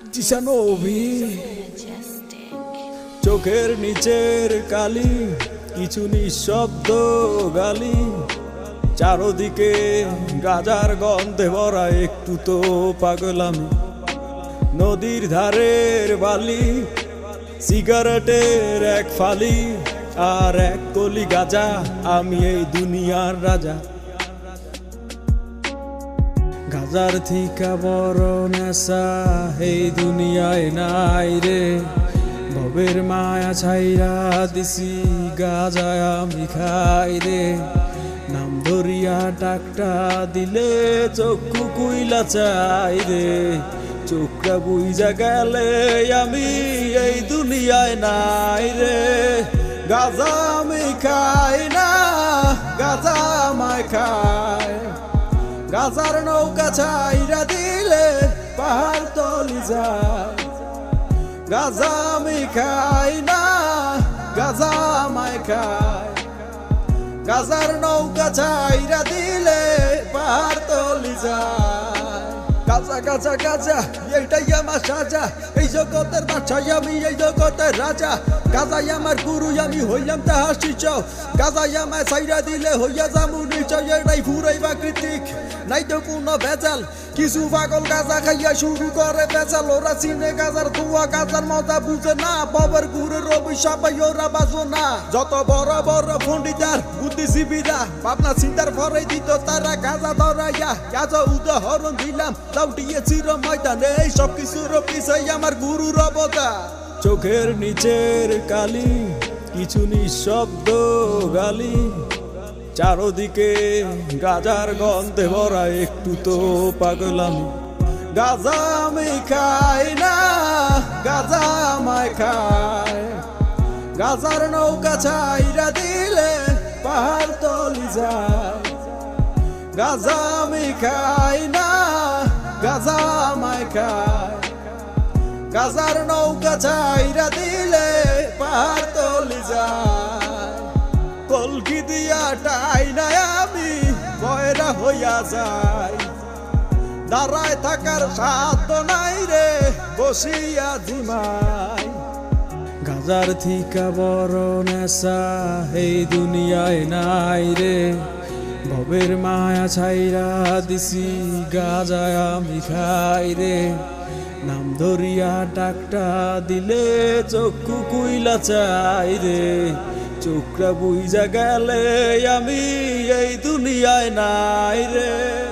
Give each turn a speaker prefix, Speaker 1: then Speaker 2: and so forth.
Speaker 1: জিসানো চোখের নিচের কালি, কিছু নিঃশব্দ গালি। চারদিকে গাজার গন্ধে ভরা একটু তো পাগলামি। নদীর ধারের বালি, সিগারেটের এক ফালি, আর এক কলি গাজা আমি এই দুনিয়ার রাজা। গাজার থিকা বড় নেশা, এই দুনিয়ায় নাই রে। ভবের মায়া ছাইরা দিছি, গাজায় আমি খাই রে। নাম ধরিয়া টাকটা দিলে চক্ষু কুইলা চাই রে। চোখটা বুইজা গেলে আমি এই দুনিয়ায় নাই রে। গাজা আমি খাই না, গাজা আমায় খায়। গাজার নৌকা ছাইরা দিলে পাহাড় তলি যায়। গাজা আমি খাই না, গাজা আমায় খায়। গাজার নৌকা ছাইরা দিলে পাহাড় তলি যায়। গাজা গাজা এইটাই আমার সাজা। এই জগতের বাচ্চাই আমি এই জগতের রাজা। গাজাই আমার গুরু, আমি হইলাম তাহার শিষ্য। গাজাই আমায় সাইরা দিলে হইয়া যামু নিশ্চয়, এটাই ফুরাই বা কৃতিক। নাই তো কোনো ভেজাল। কিছু পাগল গাজা খাইয়া শুরু করে বেচাল। ওরা চিনে গাজার ধোয়া, গাজার মজা বুঝে না। বাবার গুরুর অভিশাপ ওরা বাজো না। যত বড় বড় পণ্ডিতার বুদ্ধিজীবীরা ভাবনা চিন্তার পরে দিত, তারা গাজা ধরাইয়া গাজা উদাহরণ দিলাম। লাউটিয়ে চির ময়দানে এই সব কিছুর পিছাই আমার গুরুর অবদান চোখের নিচের কালি, কিছু নিঃশব্দ গালি। চারদিকে গাজার গন্ধে ভরা একটু তো পাগলামি। গাজা আমি খাই না, গাজা আমায় খায়। গাজার নৌকা ছাইরা দিলে পাহাড় তলি যায়। গাজা আমি খাই না, গাজা আমায় খায়। গাজার নৌকা ছাইরা দিলে পাহাড় তলি যায়। যাই দাঁড়ায় থাকার সাধ্য নাই রে, বসিয়া ধিমাই। গাজার থিকা বড় নেশা, এই দুনিয়ায় নাই রে। ভবের মায়া ছাইরা দিছি, গাজায় আমি খাই রে। নাম ধরিয়া টাকটা দিলে চক্ষু কুইলা চাই রে। চোখটা বুঝা গেলে আমি এই দুনিয়ায় নাই রে।